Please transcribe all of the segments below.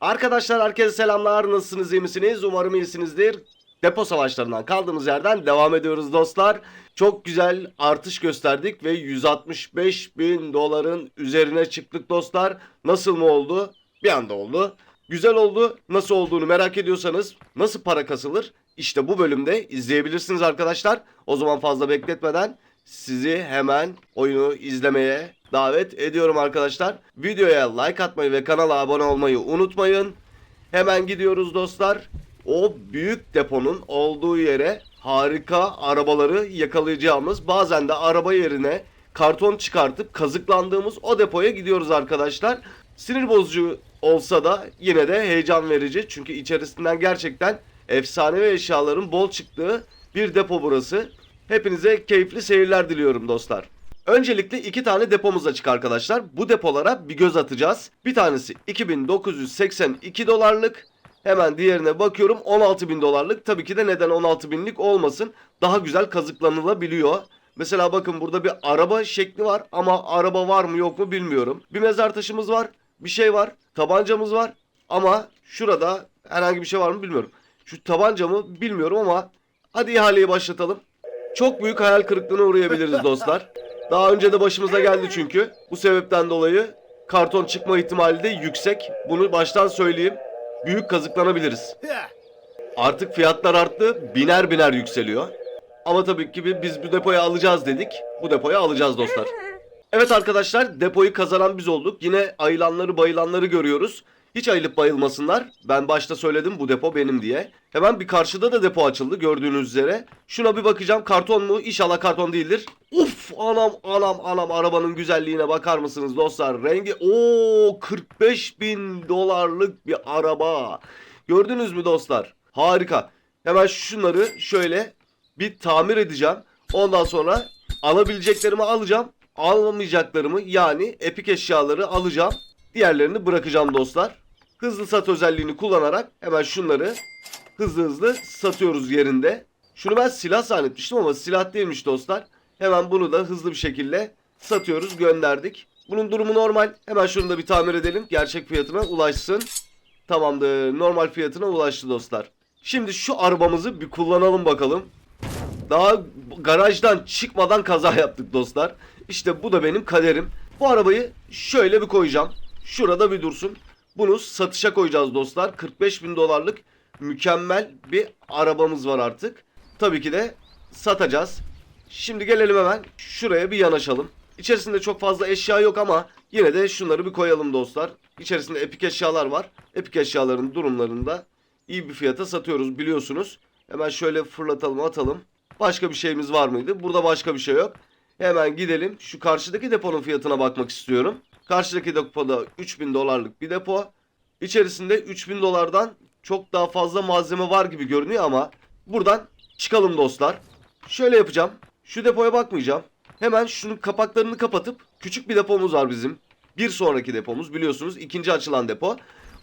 Arkadaşlar herkese selamlar. Nasılsınız iyi misiniz? Umarım iyisinizdir. Depo savaşlarından kaldığımız yerden devam ediyoruz dostlar. Çok güzel artış gösterdik ve 165 bin doların üzerine çıktık dostlar. Nasıl mı oldu? Bir anda oldu. Güzel oldu. Nasıl olduğunu merak ediyorsanız nasıl para kasılır? İşte bu bölümde izleyebilirsiniz arkadaşlar. O zaman fazla bekletmeden sizi hemen oyunu izlemeye davet ediyorum arkadaşlar. Videoya like atmayı ve kanala abone olmayı unutmayın. Hemen gidiyoruz dostlar. O büyük deponun olduğu yere harika arabaları yakalayacağımız bazen de araba yerine karton çıkartıp kazıklandığımız o depoya gidiyoruz arkadaşlar. Sinir bozucu olsa da yine de heyecan verici. Çünkü içerisinden gerçekten efsanevi eşyaların bol çıktığı bir depo burası. Hepinize keyifli seyirler diliyorum dostlar. Öncelikle iki tane depomuz açık arkadaşlar. Bu depolara bir göz atacağız. Bir tanesi 2982 dolarlık. Hemen diğerine bakıyorum 16.000 dolarlık. Tabii ki de neden 16.000'lik olmasın. Daha güzel kazıklanılabiliyor. Mesela bakın burada bir araba şekli var ama araba var mı yok mu bilmiyorum. Bir mezar taşımız var. Bir şey var. Tabancamız var. Ama şurada herhangi bir şey var mı bilmiyorum. Şu tabancamı bilmiyorum ama hadi ihaleyi başlatalım. Çok büyük hayal kırıklığına uğrayabiliriz dostlar. Daha önce de başımıza geldi çünkü. Bu sebepten dolayı karton çıkma ihtimali de yüksek. Bunu baştan söyleyeyim. Büyük kazıklanabiliriz. Artık fiyatlar arttı. Biner biner yükseliyor. Ama tabii ki bi- biz bu depoyu alacağız dedik. Bu depoyu alacağız dostlar. Evet arkadaşlar depoyu kazanan biz olduk. Yine ayılanları bayılanları görüyoruz. Hiç ayılıp bayılmasınlar. Ben başta söyledim bu depo benim diye. Hemen bir karşıda da depo açıldı gördüğünüz üzere. Şuna bir bakacağım karton mu? İnşallah karton değildir. Uf anam anam anam arabanın güzelliğine bakar mısınız dostlar? Rengi o 45 bin dolarlık bir araba. Gördünüz mü dostlar? Harika. Hemen şunları şöyle bir tamir edeceğim. Ondan sonra alabileceklerimi alacağım. Alamayacaklarımı yani epik eşyaları alacağım. Diğerlerini bırakacağım dostlar. Hızlı sat özelliğini kullanarak hemen şunları hızlı hızlı satıyoruz yerinde. Şunu ben silah zannetmiştim ama silah değilmiş dostlar. Hemen bunu da hızlı bir şekilde satıyoruz gönderdik. Bunun durumu normal. Hemen şunu da bir tamir edelim. Gerçek fiyatına ulaşsın. Tamamdır. Normal fiyatına ulaştı dostlar. Şimdi şu arabamızı bir kullanalım bakalım. Daha garajdan çıkmadan kaza yaptık dostlar. İşte bu da benim kaderim. Bu arabayı şöyle bir koyacağım. Şurada bir dursun. Bunu satışa koyacağız dostlar. 45 bin dolarlık mükemmel bir arabamız var artık. Tabii ki de satacağız. Şimdi gelelim hemen şuraya bir yanaşalım. İçerisinde çok fazla eşya yok ama yine de şunları bir koyalım dostlar. İçerisinde epik eşyalar var. Epik eşyaların durumlarında iyi bir fiyata satıyoruz biliyorsunuz. Hemen şöyle fırlatalım atalım. Başka bir şeyimiz var mıydı? Burada başka bir şey yok. Hemen gidelim. Şu karşıdaki deponun fiyatına bakmak istiyorum. Karşıdaki depoda 3000 dolarlık bir depo. İçerisinde 3000 dolardan çok daha fazla malzeme var gibi görünüyor ama buradan çıkalım dostlar. Şöyle yapacağım. Şu depoya bakmayacağım. Hemen şunun kapaklarını kapatıp küçük bir depomuz var bizim. Bir sonraki depomuz biliyorsunuz ikinci açılan depo.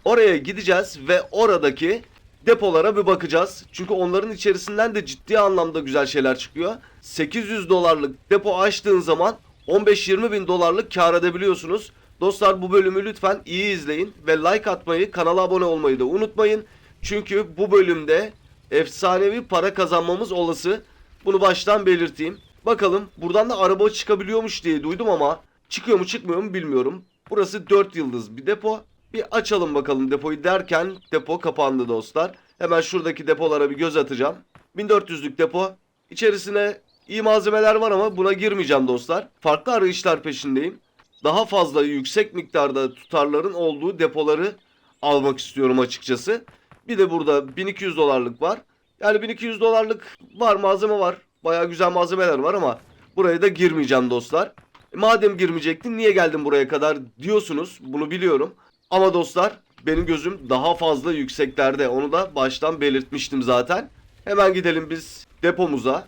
Oraya gideceğiz ve oradaki depolara bir bakacağız. Çünkü onların içerisinden de ciddi anlamda güzel şeyler çıkıyor. 800 dolarlık depo açtığın zaman 15-20 bin dolarlık kar edebiliyorsunuz. Dostlar bu bölümü lütfen iyi izleyin ve like atmayı, kanala abone olmayı da unutmayın. Çünkü bu bölümde efsanevi para kazanmamız olası. Bunu baştan belirteyim. Bakalım buradan da araba çıkabiliyormuş diye duydum ama çıkıyor mu çıkmıyor mu bilmiyorum. Burası 4 yıldız bir depo. Bir açalım bakalım depoyu derken depo kapandı dostlar. Hemen şuradaki depolara bir göz atacağım. 1400'lük depo. İçerisine iyi malzemeler var ama buna girmeyeceğim dostlar. Farklı arayışlar peşindeyim. Daha fazla yüksek miktarda tutarların olduğu depoları almak istiyorum açıkçası. Bir de burada 1200 dolarlık var. Yani 1200 dolarlık var malzeme var. Baya güzel malzemeler var ama buraya da girmeyeceğim dostlar. E, madem girmeyecektin niye geldin buraya kadar diyorsunuz. Bunu biliyorum. Ama dostlar benim gözüm daha fazla yükseklerde. Onu da baştan belirtmiştim zaten. Hemen gidelim biz depomuza.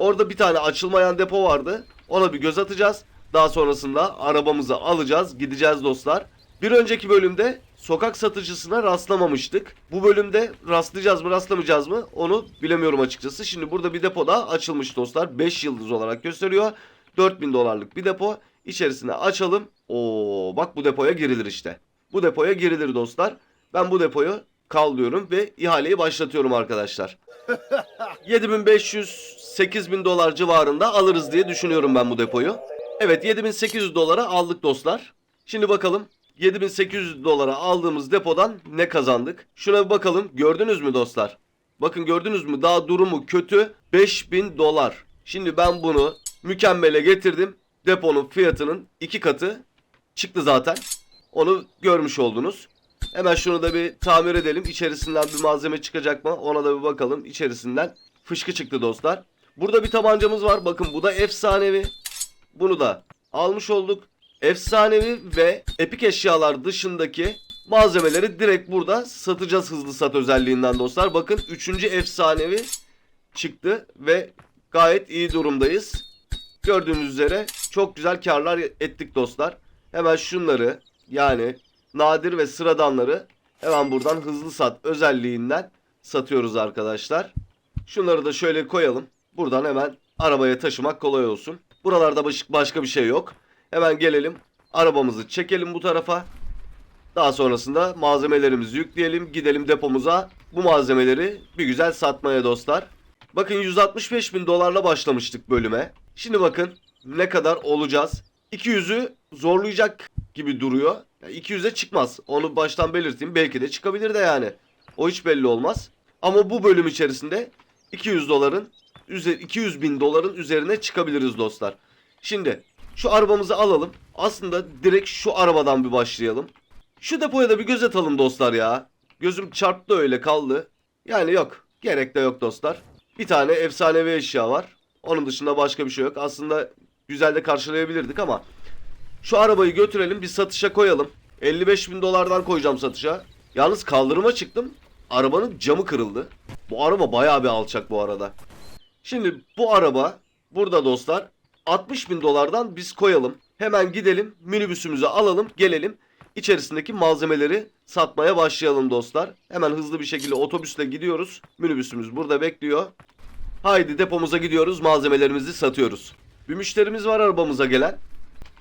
Orada bir tane açılmayan depo vardı. Ona bir göz atacağız. Daha sonrasında arabamızı alacağız. Gideceğiz dostlar. Bir önceki bölümde sokak satıcısına rastlamamıştık. Bu bölümde rastlayacağız mı rastlamayacağız mı onu bilemiyorum açıkçası. Şimdi burada bir depo daha açılmış dostlar. 5 yıldız olarak gösteriyor. 4000 dolarlık bir depo. İçerisine açalım. Oo bak bu depoya girilir işte. Bu depoya girilir dostlar. Ben bu depoyu kaldırıyorum ve ihaleyi başlatıyorum arkadaşlar. 7500-8000 dolar civarında alırız diye düşünüyorum ben bu depoyu. Evet 7800 dolara aldık dostlar. Şimdi bakalım 7800 dolara aldığımız depodan ne kazandık? Şuna bir bakalım. Gördünüz mü dostlar? Bakın gördünüz mü? Daha durumu kötü. 5000 dolar. Şimdi ben bunu mükemmele getirdim. Deponun fiyatının iki katı çıktı zaten. Onu görmüş oldunuz. Hemen şunu da bir tamir edelim. İçerisinden bir malzeme çıkacak mı? Ona da bir bakalım. İçerisinden fışkı çıktı dostlar. Burada bir tabancamız var. Bakın bu da efsanevi. Bunu da almış olduk. Efsanevi ve epik eşyalar dışındaki malzemeleri direkt burada satacağız hızlı sat özelliğinden dostlar. Bakın 3. efsanevi çıktı ve gayet iyi durumdayız. Gördüğünüz üzere çok güzel karlar ettik dostlar. Hemen şunları yani nadir ve sıradanları hemen buradan hızlı sat özelliğinden satıyoruz arkadaşlar. Şunları da şöyle koyalım. Buradan hemen arabaya taşımak kolay olsun. Buralarda baş- başka bir şey yok. Hemen gelelim. Arabamızı çekelim bu tarafa. Daha sonrasında malzemelerimizi yükleyelim. Gidelim depomuza. Bu malzemeleri bir güzel satmaya dostlar. Bakın 165 bin dolarla başlamıştık bölüme. Şimdi bakın ne kadar olacağız. 200'ü zorlayacak gibi duruyor. Ya 200'e çıkmaz. Onu baştan belirteyim. Belki de çıkabilir de yani. O hiç belli olmaz. Ama bu bölüm içerisinde 200 doların 200 bin doların üzerine çıkabiliriz dostlar. Şimdi şu arabamızı alalım. Aslında direkt şu arabadan bir başlayalım. Şu depoya da bir göz atalım dostlar ya. Gözüm çarptı öyle kaldı. Yani yok. Gerek de yok dostlar. Bir tane efsanevi eşya var. Onun dışında başka bir şey yok. Aslında güzel de karşılayabilirdik ama şu arabayı götürelim bir satışa koyalım. 55 bin dolardan koyacağım satışa. Yalnız kaldırıma çıktım. Arabanın camı kırıldı. Bu araba bayağı bir alçak bu arada. Şimdi bu araba burada dostlar 60 bin dolardan biz koyalım. Hemen gidelim minibüsümüzü alalım gelelim. İçerisindeki malzemeleri satmaya başlayalım dostlar. Hemen hızlı bir şekilde otobüsle gidiyoruz. Minibüsümüz burada bekliyor. Haydi depomuza gidiyoruz malzemelerimizi satıyoruz. Bir müşterimiz var arabamıza gelen.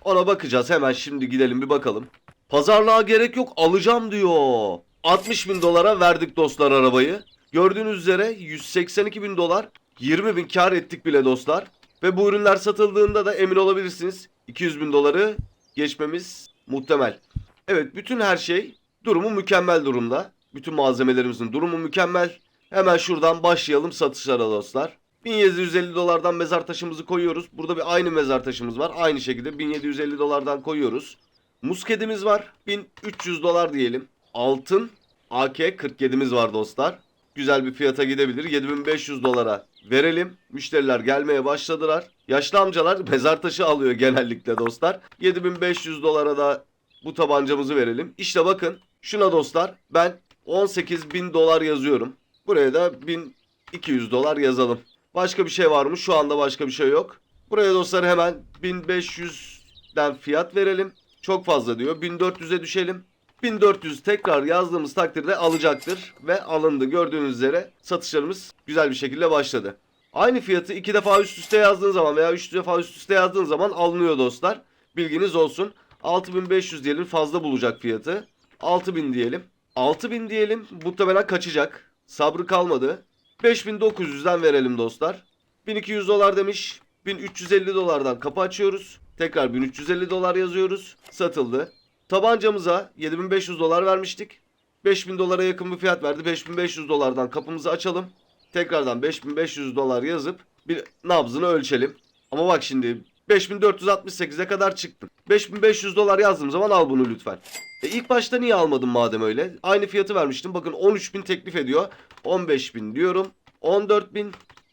Ona bakacağız hemen şimdi gidelim bir bakalım. Pazarlığa gerek yok alacağım diyor. 60 bin dolara verdik dostlar arabayı. Gördüğünüz üzere 182 bin dolar 20 bin kar ettik bile dostlar. Ve bu ürünler satıldığında da emin olabilirsiniz 200 bin doları geçmemiz muhtemel. Evet bütün her şey durumu mükemmel durumda. Bütün malzemelerimizin durumu mükemmel. Hemen şuradan başlayalım satışlara dostlar. 1750 dolardan mezar taşımızı koyuyoruz. Burada bir aynı mezar taşımız var. Aynı şekilde 1750 dolardan koyuyoruz. Muskedimiz var. 1300 dolar diyelim. Altın AK-47'miz var dostlar. Güzel bir fiyata gidebilir. 7500 dolara verelim. Müşteriler gelmeye başladılar. Yaşlı amcalar mezar taşı alıyor genellikle dostlar. 7500 dolara da bu tabancamızı verelim. İşte bakın şuna dostlar ben 18.000 dolar yazıyorum. Buraya da 1200 dolar yazalım. Başka bir şey var mı? Şu anda başka bir şey yok. Buraya dostlar hemen 1500'den fiyat verelim. Çok fazla diyor. 1400'e düşelim. 1400 tekrar yazdığımız takdirde alacaktır ve alındı. Gördüğünüz üzere satışlarımız güzel bir şekilde başladı. Aynı fiyatı iki defa üst üste yazdığın zaman veya üç defa üst üste yazdığın zaman alınıyor dostlar. Bilginiz olsun. 6500 diyelim fazla bulacak fiyatı. 6000 diyelim. 6000 diyelim muhtemelen kaçacak. Sabrı kalmadı. 5900'den verelim dostlar. 1200 dolar demiş. 1350 dolardan kapı açıyoruz. Tekrar 1350 dolar yazıyoruz. Satıldı. Tabancamıza 7500 dolar vermiştik. 5000 dolara yakın bir fiyat verdi. 5500 dolardan kapımızı açalım. Tekrardan 5500 dolar yazıp bir nabzını ölçelim. Ama bak şimdi 5468'e kadar çıktım. 5500 dolar yazdığım zaman al bunu lütfen. E ilk başta niye almadım madem öyle? Aynı fiyatı vermiştim. Bakın 13.000 teklif ediyor. 15.000 diyorum. 14.000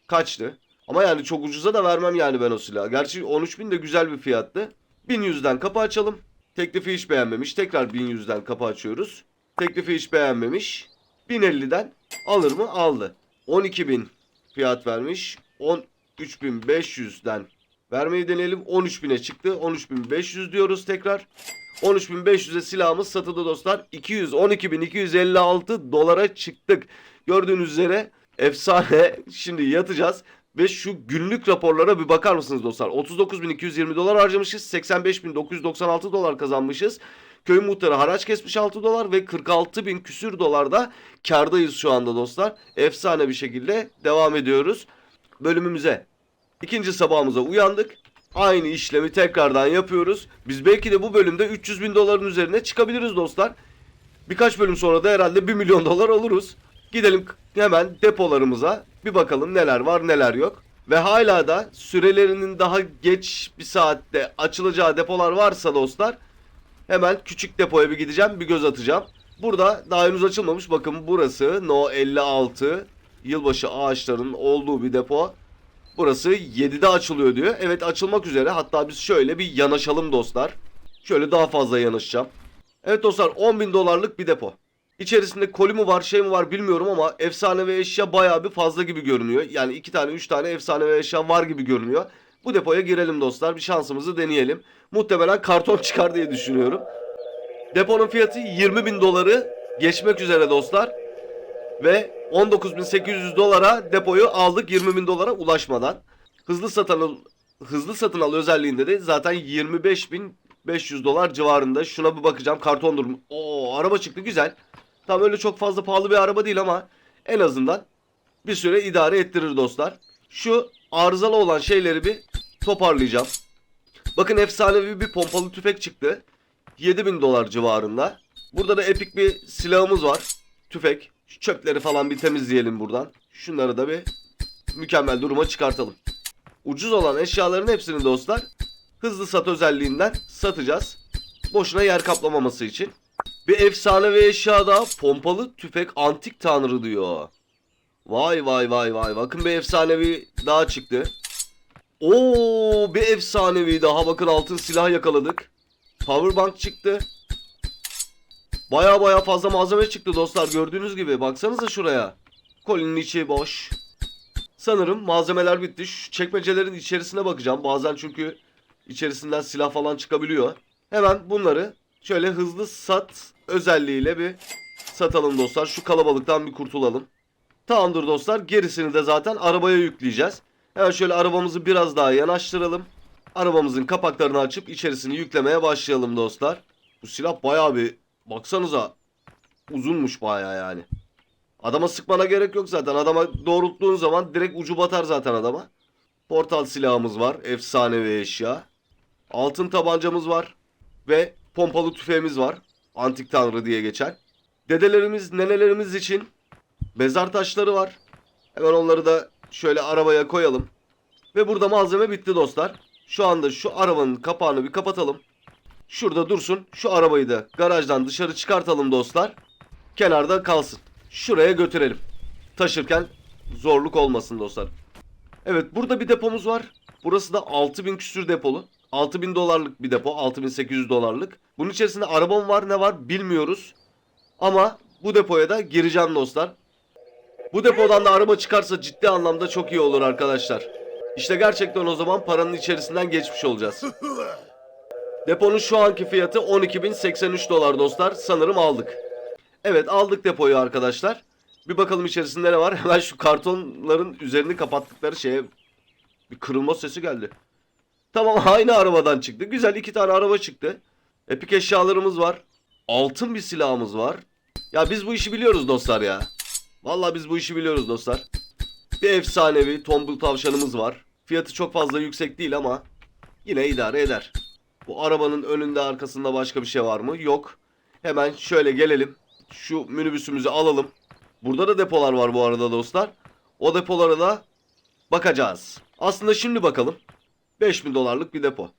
kaçtı? Ama yani çok ucuza da vermem yani ben o silahı. Gerçi 13.000 de güzel bir fiyattı. 1100'den kapı açalım. Teklifi hiç beğenmemiş. Tekrar 1100'den kapı açıyoruz. Teklifi hiç beğenmemiş. 1050'den alır mı? Aldı. 12.000 fiyat vermiş. 13.500'den vermeyi deneyelim. 13.000'e çıktı. 13.500 diyoruz tekrar. 13.500'e silahımız satıldı dostlar. 212.256 dolara çıktık. Gördüğünüz üzere efsane. Şimdi yatacağız. Ve şu günlük raporlara bir bakar mısınız dostlar? 39.220 dolar harcamışız. 85.996 dolar kazanmışız. Köy muhtarı haraç kesmiş 6 dolar ve 46 bin küsür dolarda kardayız şu anda dostlar. Efsane bir şekilde devam ediyoruz bölümümüze. İkinci sabahımıza uyandık. Aynı işlemi tekrardan yapıyoruz. Biz belki de bu bölümde 300 bin doların üzerine çıkabiliriz dostlar. Birkaç bölüm sonra da herhalde 1 milyon dolar oluruz. Gidelim hemen depolarımıza bir bakalım neler var neler yok. Ve hala da sürelerinin daha geç bir saatte açılacağı depolar varsa dostlar hemen küçük depoya bir gideceğim bir göz atacağım. Burada daha henüz açılmamış bakın burası No 56 yılbaşı ağaçlarının olduğu bir depo. Burası 7'de açılıyor diyor. Evet açılmak üzere hatta biz şöyle bir yanaşalım dostlar. Şöyle daha fazla yanaşacağım. Evet dostlar 10 bin dolarlık bir depo. İçerisinde koli mi var şey mi var bilmiyorum ama efsane ve eşya bayağı bir fazla gibi görünüyor. Yani iki tane üç tane efsane ve eşya var gibi görünüyor. Bu depoya girelim dostlar bir şansımızı deneyelim. Muhtemelen karton çıkar diye düşünüyorum. Deponun fiyatı 20 bin doları geçmek üzere dostlar. Ve 19.800 dolara depoyu aldık 20 bin dolara ulaşmadan. Hızlı satın al, hızlı satın al özelliğinde de zaten 25.500 dolar civarında. Şuna bir bakacağım karton durumu. Oo araba çıktı güzel. Tam öyle çok fazla pahalı bir araba değil ama en azından bir süre idare ettirir dostlar. Şu arızalı olan şeyleri bir toparlayacağım. Bakın efsanevi bir pompalı tüfek çıktı. 7000 dolar civarında. Burada da epik bir silahımız var. Tüfek. Şu çöpleri falan bir temizleyelim buradan. Şunları da bir mükemmel duruma çıkartalım. Ucuz olan eşyaların hepsini dostlar hızlı sat özelliğinden satacağız. Boşuna yer kaplamaması için. Bir efsane ve eşya daha pompalı tüfek antik tanrı diyor. Vay vay vay vay. Bakın bir efsanevi daha çıktı. Oo bir efsanevi daha bakın altın silah yakaladık. Powerbank çıktı. Baya baya fazla malzeme çıktı dostlar gördüğünüz gibi. Baksanıza şuraya. Kolinin içi boş. Sanırım malzemeler bitti. Şu çekmecelerin içerisine bakacağım. Bazen çünkü içerisinden silah falan çıkabiliyor. Hemen bunları şöyle hızlı sat özelliğiyle bir satalım dostlar. Şu kalabalıktan bir kurtulalım. Tamamdır dostlar. Gerisini de zaten arabaya yükleyeceğiz. Hemen şöyle arabamızı biraz daha yanaştıralım. Arabamızın kapaklarını açıp içerisini yüklemeye başlayalım dostlar. Bu silah bayağı bir baksanıza uzunmuş bayağı yani. Adama sıkmana gerek yok zaten. Adama doğrulttuğun zaman direkt ucu batar zaten adama. Portal silahımız var. Efsanevi eşya. Altın tabancamız var. Ve pompalı tüfeğimiz var. Antik tanrı diye geçen. Dedelerimiz, nenelerimiz için mezar taşları var. Hemen onları da şöyle arabaya koyalım. Ve burada malzeme bitti dostlar. Şu anda şu arabanın kapağını bir kapatalım. Şurada dursun. Şu arabayı da garajdan dışarı çıkartalım dostlar. Kenarda kalsın. Şuraya götürelim. Taşırken zorluk olmasın dostlar. Evet burada bir depomuz var. Burası da 6000 küsür depolu. 6000 dolarlık bir depo. 6800 dolarlık. Bunun içerisinde arabam var ne var bilmiyoruz. Ama bu depoya da gireceğim dostlar. Bu depodan da araba çıkarsa ciddi anlamda çok iyi olur arkadaşlar. İşte gerçekten o zaman paranın içerisinden geçmiş olacağız. Deponun şu anki fiyatı 12.083 dolar dostlar. Sanırım aldık. Evet aldık depoyu arkadaşlar. Bir bakalım içerisinde ne var. Hemen şu kartonların üzerini kapattıkları şeye bir kırılma sesi geldi. Tamam aynı arabadan çıktı. Güzel iki tane araba çıktı. Epik eşyalarımız var. Altın bir silahımız var. Ya biz bu işi biliyoruz dostlar ya. Vallahi biz bu işi biliyoruz dostlar. Bir efsanevi tombul tavşanımız var. Fiyatı çok fazla yüksek değil ama yine idare eder. Bu arabanın önünde arkasında başka bir şey var mı? Yok. Hemen şöyle gelelim. Şu minibüsümüzü alalım. Burada da depolar var bu arada dostlar. O depolara da bakacağız. Aslında şimdi bakalım. 5000 dolarlık bir depo.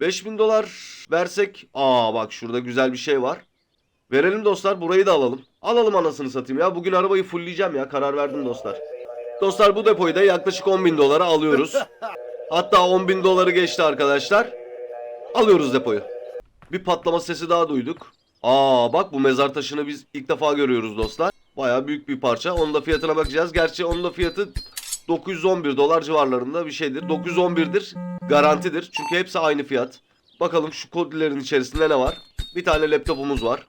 5000 dolar versek. Aa bak şurada güzel bir şey var. Verelim dostlar burayı da alalım. Alalım anasını satayım ya. Bugün arabayı fullleyeceğim ya. Karar verdim dostlar. Dostlar bu depoyu da yaklaşık 10 bin dolara alıyoruz. Hatta 10 bin doları geçti arkadaşlar. Alıyoruz depoyu. Bir patlama sesi daha duyduk. Aa bak bu mezar taşını biz ilk defa görüyoruz dostlar. Baya büyük bir parça. Onun da fiyatına bakacağız. Gerçi onun da fiyatı 911 dolar civarlarında bir şeydir. 911'dir. Garantidir. Çünkü hepsi aynı fiyat. Bakalım şu kolilerin içerisinde ne var? Bir tane laptopumuz var.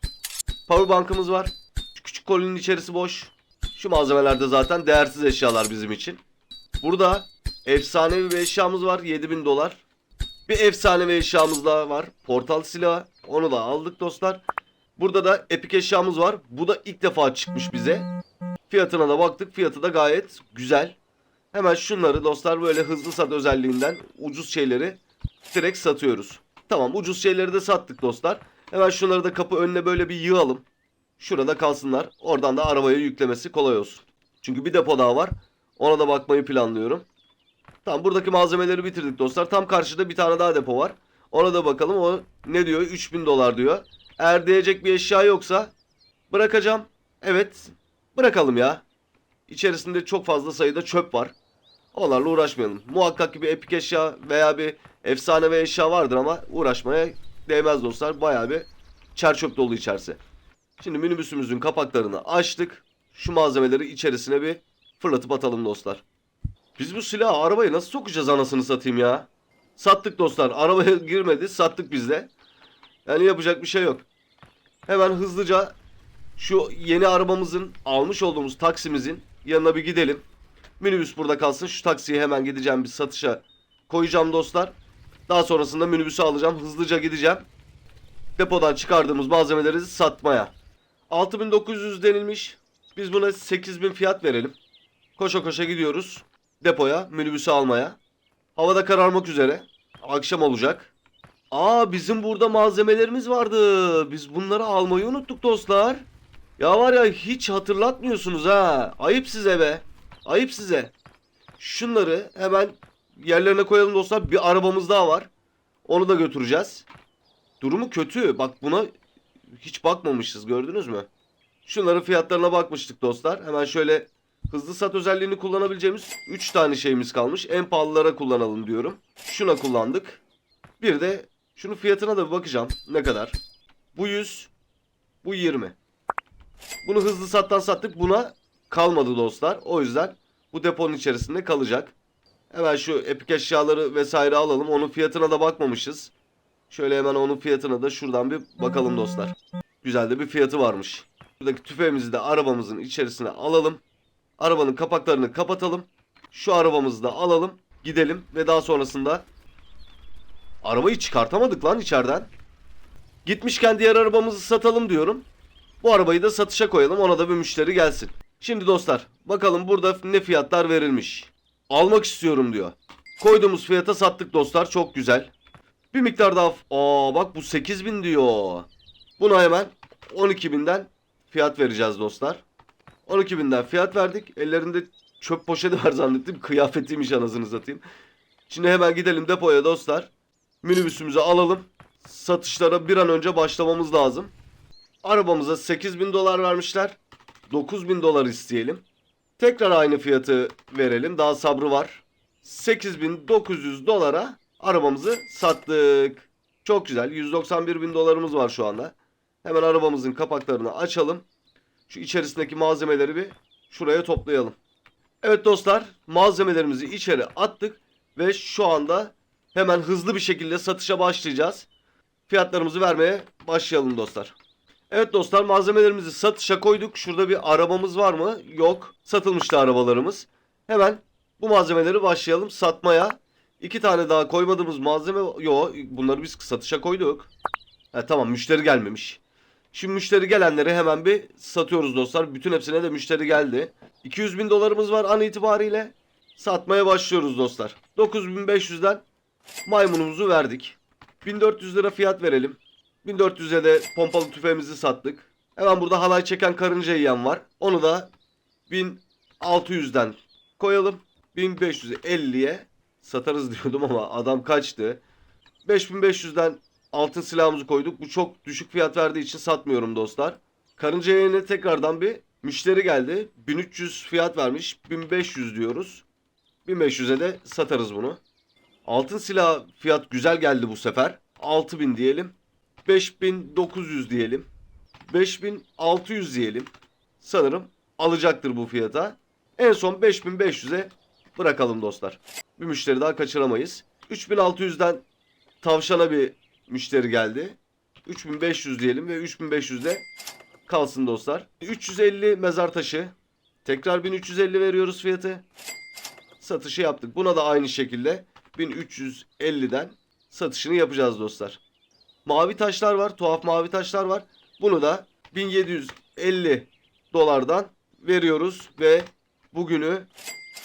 Powerbank'ımız var. Şu küçük kolinin içerisi boş. Şu malzemelerde zaten değersiz eşyalar bizim için. Burada efsanevi bir eşyamız var. 7000 dolar. Bir efsanevi eşyamız daha var. Portal silahı. Onu da aldık dostlar. Burada da epik eşyamız var. Bu da ilk defa çıkmış bize. Fiyatına da baktık. Fiyatı da gayet güzel. Hemen şunları dostlar böyle hızlı sat özelliğinden ucuz şeyleri direkt satıyoruz. Tamam ucuz şeyleri de sattık dostlar. Hemen şunları da kapı önüne böyle bir yığalım. Şurada kalsınlar. Oradan da arabaya yüklemesi kolay olsun. Çünkü bir depo daha var. Ona da bakmayı planlıyorum. Tamam buradaki malzemeleri bitirdik dostlar. Tam karşıda bir tane daha depo var. Ona da bakalım. O ne diyor? 3000 dolar diyor. Eğer diyecek bir eşya yoksa bırakacağım. Evet. Bırakalım ya. İçerisinde çok fazla sayıda çöp var. Onlarla uğraşmayalım. Muhakkak ki bir epik eşya veya bir efsane ve eşya vardır ama uğraşmaya değmez dostlar. Bayağı bir çer çöp dolu içerisi. Şimdi minibüsümüzün kapaklarını açtık. Şu malzemeleri içerisine bir fırlatıp atalım dostlar. Biz bu silahı arabaya nasıl sokacağız anasını satayım ya? Sattık dostlar. Arabaya girmedi. Sattık biz de. Yani yapacak bir şey yok. Hemen hızlıca şu yeni arabamızın almış olduğumuz taksimizin yanına bir gidelim. Minibüs burada kalsın. Şu taksiyi hemen gideceğim bir satışa koyacağım dostlar. Daha sonrasında minibüsü alacağım. Hızlıca gideceğim. Depodan çıkardığımız malzemeleri satmaya. 6900 denilmiş. Biz buna 8000 fiyat verelim. Koşa koşa gidiyoruz depoya minibüsü almaya. Havada kararmak üzere. Akşam olacak. Aa bizim burada malzemelerimiz vardı. Biz bunları almayı unuttuk dostlar. Ya var ya hiç hatırlatmıyorsunuz ha. Ayıp size be. Ayıp size. Şunları hemen yerlerine koyalım dostlar. Bir arabamız daha var. Onu da götüreceğiz. Durumu kötü. Bak buna hiç bakmamışız gördünüz mü? Şunların fiyatlarına bakmıştık dostlar. Hemen şöyle hızlı sat özelliğini kullanabileceğimiz 3 tane şeyimiz kalmış. En pahalılara kullanalım diyorum. Şuna kullandık. Bir de şunun fiyatına da bir bakacağım. Ne kadar? Bu 100. Bu 20. Bunu hızlı sattan sattık. Buna kalmadı dostlar. O yüzden bu deponun içerisinde kalacak. Hemen şu epik eşyaları vesaire alalım. Onun fiyatına da bakmamışız. Şöyle hemen onun fiyatına da şuradan bir bakalım dostlar. Güzel de bir fiyatı varmış. Buradaki tüfeğimizi de arabamızın içerisine alalım. Arabanın kapaklarını kapatalım. Şu arabamızı da alalım. Gidelim ve daha sonrasında arabayı çıkartamadık lan içeriden. Gitmişken diğer arabamızı satalım diyorum. Bu arabayı da satışa koyalım. Ona da bir müşteri gelsin. Şimdi dostlar bakalım burada ne fiyatlar verilmiş. Almak istiyorum diyor. Koyduğumuz fiyata sattık dostlar. Çok güzel. Bir miktar daha. Aa bak bu 8000 diyor. Buna hemen 12.000'den fiyat vereceğiz dostlar. 12.000'den fiyat verdik. Ellerinde çöp poşeti var zannettim. Kıyafetiymiş anasını satayım. Şimdi hemen gidelim depoya dostlar. Minibüsümüzü alalım. Satışlara bir an önce başlamamız lazım. Arabamıza 8000 dolar vermişler. 9000 dolar isteyelim. Tekrar aynı fiyatı verelim. Daha sabrı var. 8900 dolara arabamızı sattık. Çok güzel. 191 bin dolarımız var şu anda. Hemen arabamızın kapaklarını açalım. Şu içerisindeki malzemeleri bir şuraya toplayalım. Evet dostlar malzemelerimizi içeri attık ve şu anda hemen hızlı bir şekilde satışa başlayacağız. Fiyatlarımızı vermeye başlayalım dostlar. Evet dostlar malzemelerimizi satışa koyduk. Şurada bir arabamız var mı? Yok. Satılmıştı arabalarımız. Hemen bu malzemeleri başlayalım satmaya. İki tane daha koymadığımız malzeme yok. Bunları biz satışa koyduk. Ha, tamam müşteri gelmemiş. Şimdi müşteri gelenleri hemen bir satıyoruz dostlar. Bütün hepsine de müşteri geldi. 200 bin dolarımız var an itibariyle. Satmaya başlıyoruz dostlar. 9500'den maymunumuzu verdik. 1400 lira fiyat verelim. 1400'e de pompalı tüfeğimizi sattık. Hemen burada halay çeken karınca yiyen var. Onu da 1600'den koyalım. 1550'ye satarız diyordum ama adam kaçtı. 5500'den altın silahımızı koyduk. Bu çok düşük fiyat verdiği için satmıyorum dostlar. Karınca yayına tekrardan bir müşteri geldi. 1300 fiyat vermiş. 1500 diyoruz. 1500'e de satarız bunu. Altın silah fiyat güzel geldi bu sefer. 6000 diyelim. 5900 diyelim. 5600 diyelim. Sanırım alacaktır bu fiyata. En son 5500'e bırakalım dostlar. Bir müşteri daha kaçıramayız. 3600'den tavşana bir müşteri geldi. 3500 diyelim ve 3500'de kalsın dostlar. 350 mezar taşı. Tekrar 1350 veriyoruz fiyatı. Satışı yaptık. Buna da aynı şekilde 1350'den satışını yapacağız dostlar. Mavi taşlar var. Tuhaf mavi taşlar var. Bunu da 1750 dolardan veriyoruz ve bugünü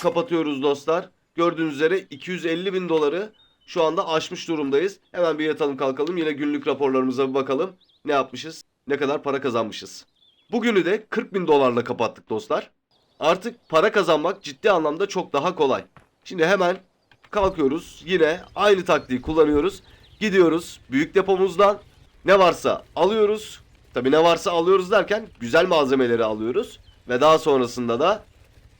kapatıyoruz dostlar. Gördüğünüz üzere 250 bin doları şu anda aşmış durumdayız. Hemen bir yatalım kalkalım. Yine günlük raporlarımıza bir bakalım. Ne yapmışız? Ne kadar para kazanmışız? Bugünü de 40 bin dolarla kapattık dostlar. Artık para kazanmak ciddi anlamda çok daha kolay. Şimdi hemen kalkıyoruz. Yine aynı taktiği kullanıyoruz. Gidiyoruz büyük depomuzdan ne varsa alıyoruz. Tabi ne varsa alıyoruz derken güzel malzemeleri alıyoruz. Ve daha sonrasında da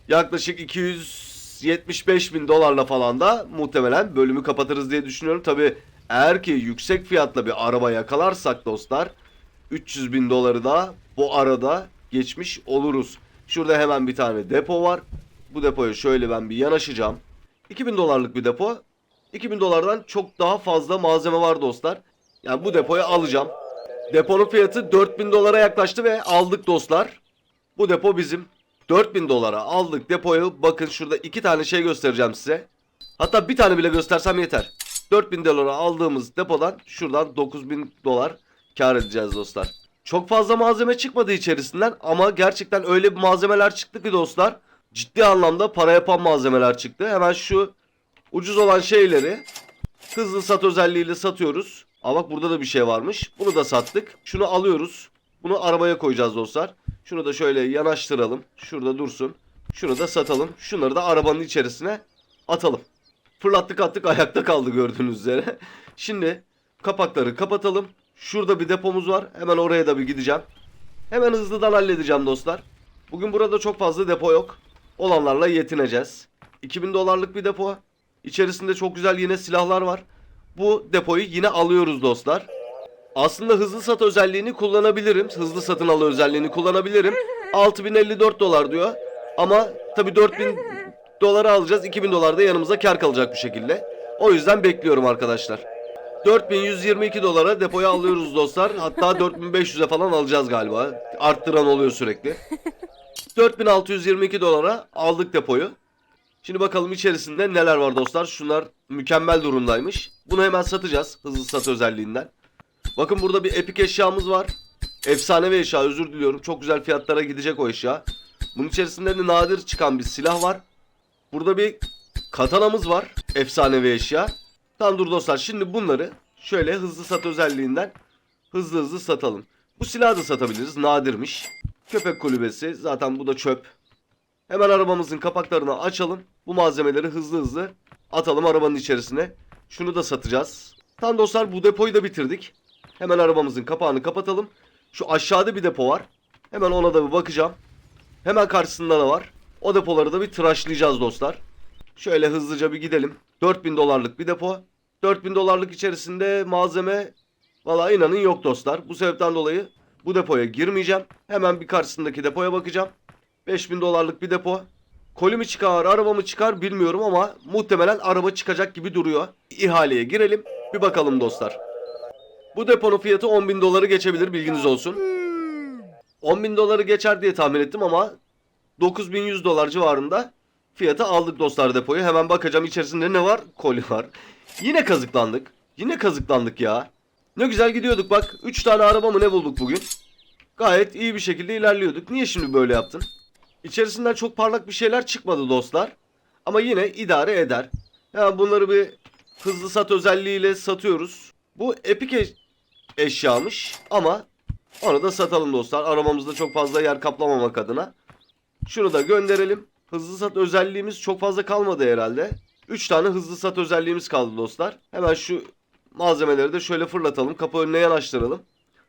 yaklaşık 275 bin dolarla falan da muhtemelen bölümü kapatırız diye düşünüyorum. Tabi eğer ki yüksek fiyatla bir araba yakalarsak dostlar 300 bin doları da bu arada geçmiş oluruz. Şurada hemen bir tane depo var. Bu depoya şöyle ben bir yanaşacağım. 2000 dolarlık bir depo. 2000 dolardan çok daha fazla malzeme var dostlar. Yani bu depoyu alacağım. Deponun fiyatı 4000 dolara yaklaştı ve aldık dostlar. Bu depo bizim. 4000 dolara aldık depoyu. Bakın şurada iki tane şey göstereceğim size. Hatta bir tane bile göstersem yeter. 4000 dolara aldığımız depodan şuradan 9000 dolar kar edeceğiz dostlar. Çok fazla malzeme çıkmadı içerisinden ama gerçekten öyle bir malzemeler çıktı ki dostlar. Ciddi anlamda para yapan malzemeler çıktı. Hemen şu ucuz olan şeyleri hızlı sat özelliğiyle satıyoruz. Aa bak burada da bir şey varmış. Bunu da sattık. Şunu alıyoruz. Bunu arabaya koyacağız dostlar. Şunu da şöyle yanaştıralım. Şurada dursun. Şunu da satalım. Şunları da arabanın içerisine atalım. Fırlattık attık ayakta kaldı gördüğünüz üzere. Şimdi kapakları kapatalım. Şurada bir depomuz var. Hemen oraya da bir gideceğim. Hemen hızlıdan halledeceğim dostlar. Bugün burada çok fazla depo yok. Olanlarla yetineceğiz. 2000 dolarlık bir depo. İçerisinde çok güzel yine silahlar var. Bu depoyu yine alıyoruz dostlar. Aslında hızlı sat özelliğini kullanabilirim. Hızlı satın al özelliğini kullanabilirim. 6054 dolar diyor. Ama tabii 4000 doları alacağız. 2000 dolar da yanımıza kar kalacak bir şekilde. O yüzden bekliyorum arkadaşlar. 4122 dolara depoya alıyoruz dostlar. Hatta 4500'e falan alacağız galiba. Arttıran oluyor sürekli. 4622 dolara aldık depoyu. Şimdi bakalım içerisinde neler var dostlar. Şunlar mükemmel durumdaymış. Bunu hemen satacağız hızlı sat özelliğinden. Bakın burada bir epik eşyamız var. Efsanevi eşya özür diliyorum. Çok güzel fiyatlara gidecek o eşya. Bunun içerisinde de nadir çıkan bir silah var. Burada bir katanamız var. Efsanevi eşya. Tamam dur dostlar şimdi bunları şöyle hızlı sat özelliğinden hızlı hızlı satalım. Bu silahı da satabiliriz. Nadirmiş. Köpek kulübesi. Zaten bu da çöp. Hemen arabamızın kapaklarını açalım. Bu malzemeleri hızlı hızlı atalım arabanın içerisine. Şunu da satacağız. Tamam dostlar bu depoyu da bitirdik. Hemen arabamızın kapağını kapatalım. Şu aşağıda bir depo var. Hemen ona da bir bakacağım. Hemen karşısında da var. O depoları da bir tıraşlayacağız dostlar. Şöyle hızlıca bir gidelim. 4000 dolarlık bir depo. 4000 dolarlık içerisinde malzeme valla inanın yok dostlar. Bu sebepten dolayı bu depoya girmeyeceğim. Hemen bir karşısındaki depoya bakacağım. 5000 dolarlık bir depo. Koli mi çıkar, araba mı çıkar bilmiyorum ama muhtemelen araba çıkacak gibi duruyor. İhaleye girelim. Bir bakalım dostlar. Bu deponun fiyatı 10.000 doları geçebilir bilginiz olsun. 10.000 doları geçer diye tahmin ettim ama 9100 dolar civarında fiyatı aldık dostlar depoyu. Hemen bakacağım içerisinde ne var? Koli var. Yine kazıklandık. Yine kazıklandık ya. Ne güzel gidiyorduk bak. 3 tane araba mı ne bulduk bugün? Gayet iyi bir şekilde ilerliyorduk. Niye şimdi böyle yaptın? İçerisinden çok parlak bir şeyler çıkmadı dostlar. Ama yine idare eder. Ya bunları bir hızlı sat özelliğiyle satıyoruz. Bu epik e- eşyamış ama onu da satalım dostlar. Arabamızda çok fazla yer kaplamamak adına. Şunu da gönderelim. Hızlı sat özelliğimiz çok fazla kalmadı herhalde. 3 tane hızlı sat özelliğimiz kaldı dostlar. Hemen şu malzemeleri de şöyle fırlatalım. Kapı önüne yanaştıralım.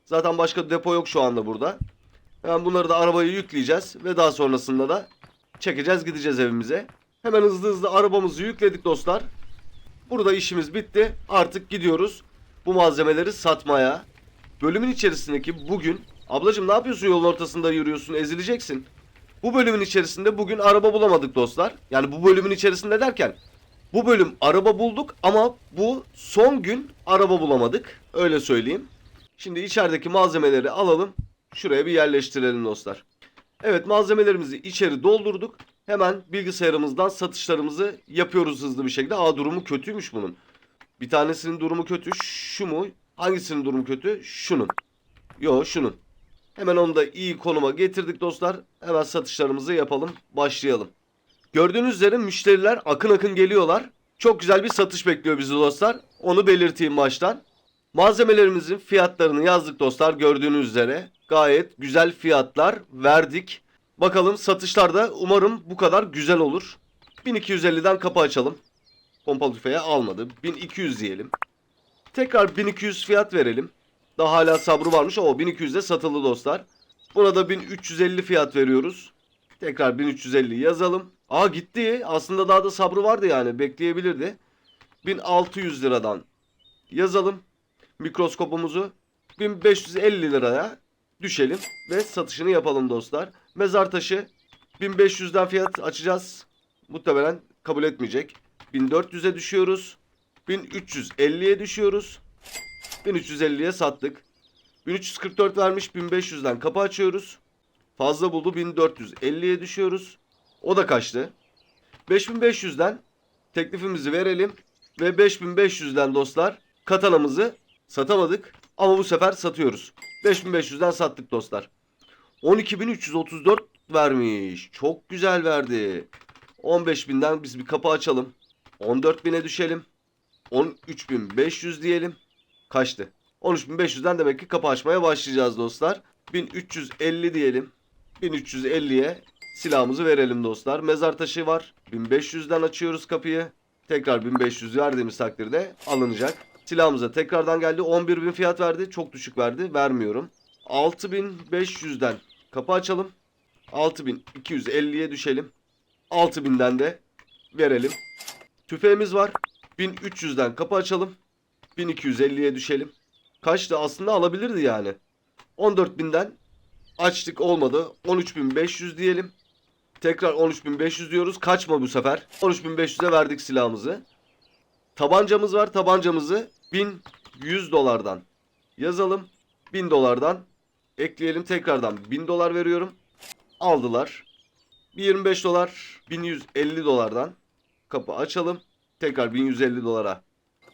Zaten başka depo yok şu anda burada. Hemen bunları da arabaya yükleyeceğiz ve daha sonrasında da çekeceğiz gideceğiz evimize. Hemen hızlı hızlı arabamızı yükledik dostlar. Burada işimiz bitti. Artık gidiyoruz bu malzemeleri satmaya. Bölümün içerisindeki bugün ablacım ne yapıyorsun yolun ortasında yürüyorsun ezileceksin. Bu bölümün içerisinde bugün araba bulamadık dostlar. Yani bu bölümün içerisinde derken bu bölüm araba bulduk ama bu son gün araba bulamadık. Öyle söyleyeyim. Şimdi içerideki malzemeleri alalım. Şuraya bir yerleştirelim dostlar. Evet malzemelerimizi içeri doldurduk. Hemen bilgisayarımızdan satışlarımızı yapıyoruz hızlı bir şekilde. Aa durumu kötüymüş bunun. Bir tanesinin durumu kötü. Şu mu? Hangisinin durumu kötü? Şunun. Yo şunun. Hemen onu da iyi konuma getirdik dostlar. Hemen satışlarımızı yapalım. Başlayalım. Gördüğünüz üzere müşteriler akın akın geliyorlar. Çok güzel bir satış bekliyor bizi dostlar. Onu belirteyim baştan. Malzemelerimizin fiyatlarını yazdık dostlar gördüğünüz üzere. Gayet güzel fiyatlar verdik. Bakalım satışlarda umarım bu kadar güzel olur. 1250'den kapı açalım. Pompalı tüfeği almadı. 1200 diyelim. Tekrar 1200 fiyat verelim. Daha hala sabrı varmış. O 1200'de satıldı dostlar. Buna da 1350 fiyat veriyoruz. Tekrar 1350 yazalım. Aa gitti. Aslında daha da sabrı vardı yani. Bekleyebilirdi. 1600 liradan yazalım. Mikroskopumuzu 1550 liraya düşelim ve satışını yapalım dostlar. Mezar taşı 1500'den fiyat açacağız. Muhtemelen kabul etmeyecek. 1400'e düşüyoruz. 1350'ye düşüyoruz. 1350'ye sattık. 1344 vermiş 1500'den kapı açıyoruz. Fazla buldu 1450'ye düşüyoruz. O da kaçtı. 5500'den teklifimizi verelim. Ve 5500'den dostlar katanamızı satamadık. Ama bu sefer satıyoruz. 5500'den sattık dostlar. 12334 vermiş. Çok güzel verdi. 15000'den biz bir kapı açalım. 14000'e düşelim. 13500 diyelim. Kaçtı? 13500'den demek ki kapı açmaya başlayacağız dostlar. 1350 diyelim. 1350'ye silahımızı verelim dostlar. Mezar taşı var. 1500'den açıyoruz kapıyı. Tekrar 1500 verdiğimiz takdirde alınacak. Silahımıza tekrardan geldi. 11.000 fiyat verdi. Çok düşük verdi. Vermiyorum. 6500'den kapı açalım. 6250'ye düşelim. 6000'den de verelim. Tüfeğimiz var. 1300'den kapı açalım. 1250'ye düşelim. Kaçtı aslında alabilirdi yani. 14.000'den açtık olmadı. 13.500 diyelim. Tekrar 13.500 diyoruz. Kaçma bu sefer. 13.500'e verdik silahımızı. Tabancamız var. Tabancamızı 1100 dolardan yazalım. 1000 dolardan ekleyelim. Tekrardan 1000 dolar veriyorum. Aldılar. Bir 25 dolar 1150 dolardan kapı açalım. Tekrar 1150 dolara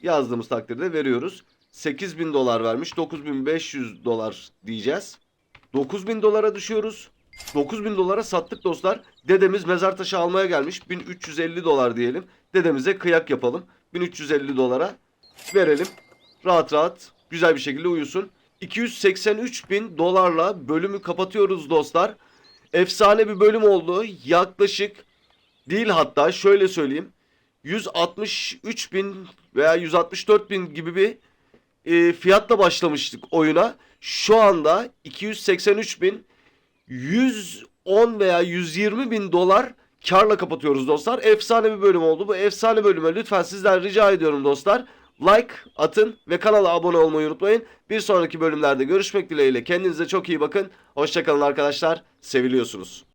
yazdığımız takdirde veriyoruz. 8000 dolar vermiş. 9500 dolar diyeceğiz. 9000 dolara düşüyoruz. 9000 dolara sattık dostlar. Dedemiz mezar taşı almaya gelmiş. 1350 dolar diyelim. Dedemize kıyak yapalım. 1350 dolara verelim. Rahat rahat güzel bir şekilde uyusun. 283 bin dolarla bölümü kapatıyoruz dostlar. Efsane bir bölüm oldu. Yaklaşık değil hatta şöyle söyleyeyim. 163 bin veya 164 bin gibi bir e, fiyatla başlamıştık oyuna. Şu anda 283 bin 110 veya 120 bin dolar karla kapatıyoruz dostlar. Efsane bir bölüm oldu. Bu efsane bölüme lütfen sizden rica ediyorum dostlar. Like atın ve kanala abone olmayı unutmayın. Bir sonraki bölümlerde görüşmek dileğiyle. Kendinize çok iyi bakın. Hoşçakalın arkadaşlar. Seviliyorsunuz.